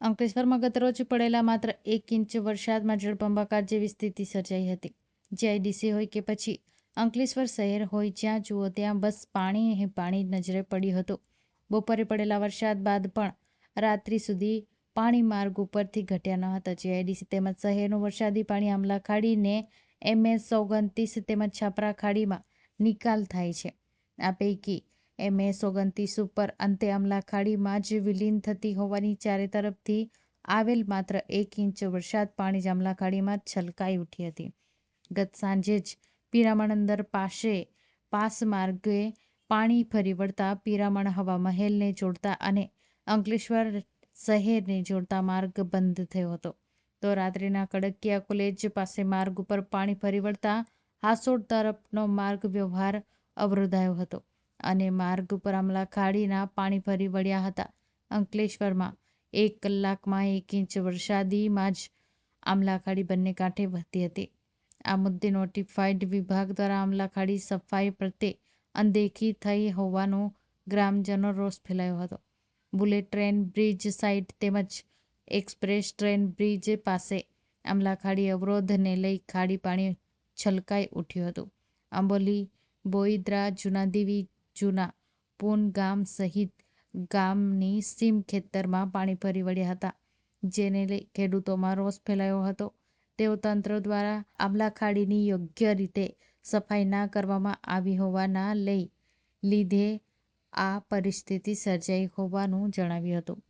અંકલેશ્વરમાં ગતરોજ પડેલા માત્ર એક ઇંચ વરસાદમાં જળબંબાકાર જેવી સ્થિતિ સર્જાઈ હતી. જીઆઈડીસી હોય કે પછી અંકલેશ્વર શહેર હોય જ્યાં જુઓ ત્યાં બસ પાણી એ પાણી નજરે પડ્યું હતું. બપોરે પડેલા વરસાદ બાદ પણ રાત્રિ સુધી પાણી માર્ગ ઉપરથી ઘટ્યા ન હતા. જીઆઈડીસી તેમજ શહેરનું વરસાદી પાણી આમલા ખાડીને એમએસ ઓગણત્રીસ તેમજ છાપરા ખાડીમાં નિકાલ થાય છે. આ પૈકી એમએસ ઓગણત્રીસ ઉપર અંતે અમલા જ વિલીન થતી હોવાની ચારે તરફથી આવેલ માત્ર એક ઇંચ વરસાદ પાણી જ અમલા છલકાઈ ઉઠી હતી. ગત સાંજે જ પિરામણંદર પાસે પાસ માર્ગે પાણી ફરી વળતા પિરામણ હવા મહેલને જોડતા અને અંકલેશ્વર શહેરને જોડતા માર્ગ બંધ થયો હતો. તો રાત્રિના કડકિયા કોલેજ પાસે માર્ગ ઉપર પાણી ફરી વળતા હાસોડ તરફનો માર્ગ વ્યવહાર અવરોધાયો હતો. અને માર્ગ ઉપર આમલાખાડીના પાણી ફરી વળ્યા હતા અંકલેશ્વરમાં. એક કલાકમાં એક ઇંચ વરસાદીમાં જ આમલા ખાડી બંને કાંઠે વધતી હતી. આ મુદ્દે નોટિફાઈડ વિભાગ દ્વારા આમલા ખાડી સફાઈ પ્રત્યે અનદેખી થઈ હોવાનો ગ્રામજનો રોષ ફેલાયો હતો. બુલેટ ટ્રેન બ્રિજ સાઇટ તેમજ એક્સપ્રેસ ટ્રેન બ્રિજ પાસે આમલા ખાડી અવરોધને લઈ ખાડી પાણી છલકાઈ ઉઠ્યું હતું. આંબોલી, બોઈદ્રા, જૂનાદેવી જૂના પૂન ગામ સહિત ગામની સીમ ખેતરમાં પાણી ફરી વળ્યા હતા. જેને લઈ ખેડૂતોમાં રોષ ફેલાયો હતો. તેઓ તંત્ર દ્વારા આમલા ખાડીની યોગ્ય રીતે સફાઈ ના કરવામાં આવી હોવાના લઈ લીધે આ પરિસ્થિતિ સર્જાઈ હોવાનું જણાવ્યું હતું.